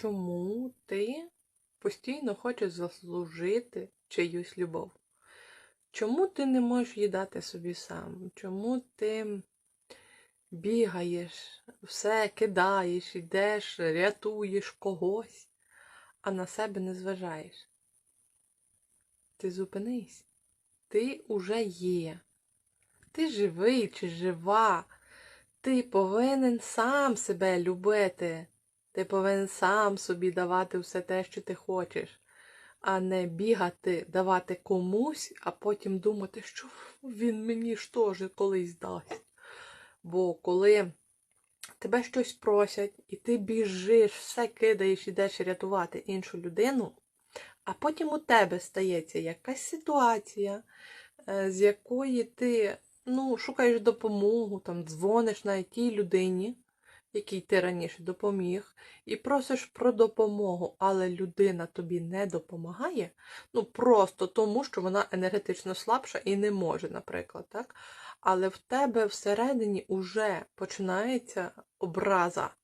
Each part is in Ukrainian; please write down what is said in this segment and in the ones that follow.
чому ти постійно хочеш заслужити чиюсь любов? Чому ти не можеш її дати собі сам? Чому ти бігаєш, все кидаєш, йдеш, рятуєш когось, а на себе не зважаєш? Ти зупинись. Ти уже є. Ти живий чи жива. Ти повинен сам себе любити. Ти повинен сам собі давати все те, що ти хочеш, а не бігати, давати комусь, а потім думати, що він мені ж теж колись дасть. Бо коли тебе щось просять, і ти біжиш, все кидаєш, ідеш рятувати іншу людину, а потім у тебе стається якась ситуація, е, з якої ти ну, шукаєш допомогу, там, дзвониш на тій людині, якій ти раніше допоміг, і просиш про допомогу, але людина тобі не допомагає, ну просто тому, що вона енергетично слабша і не може, наприклад, так? Але в тебе всередині вже починається образа.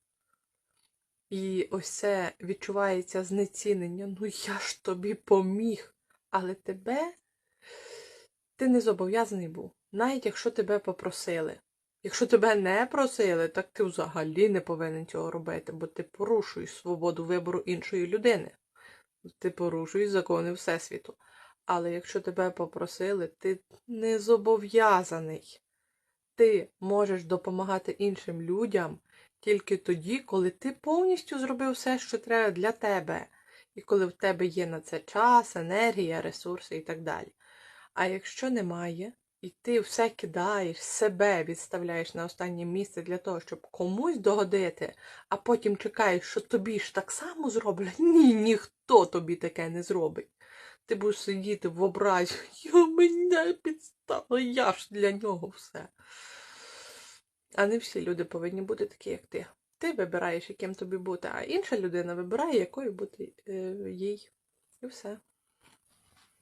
І ось це відчувається знецінення. Ну я ж тобі поміг. Але тебе ти не зобов'язаний був, навіть якщо тебе попросили. Якщо тебе не просили, так ти взагалі не повинен цього робити, бо ти порушуєш свободу вибору іншої людини. Ти порушуєш закони Всесвіту. Але якщо тебе попросили, ти не зобов'язаний. Ти можеш допомагати іншим людям тільки тоді, коли ти повністю зробив все, що треба для тебе, і коли в тебе є на це час, енергія, ресурси і так далі. А якщо немає, і ти все кидаєш, себе відставляєш на останнє місце для того, щоб комусь догодити, а потім чекаєш, що тобі ж так само зроблять, ні, ніхто тобі таке не зробить. Ти будеш сидіти в образі, я мене підстала, я ж для нього все. А не всі люди повинні бути такі, як ти. Ти вибираєш, яким тобі бути, а інша людина вибирає, якою бути е, їй. І все.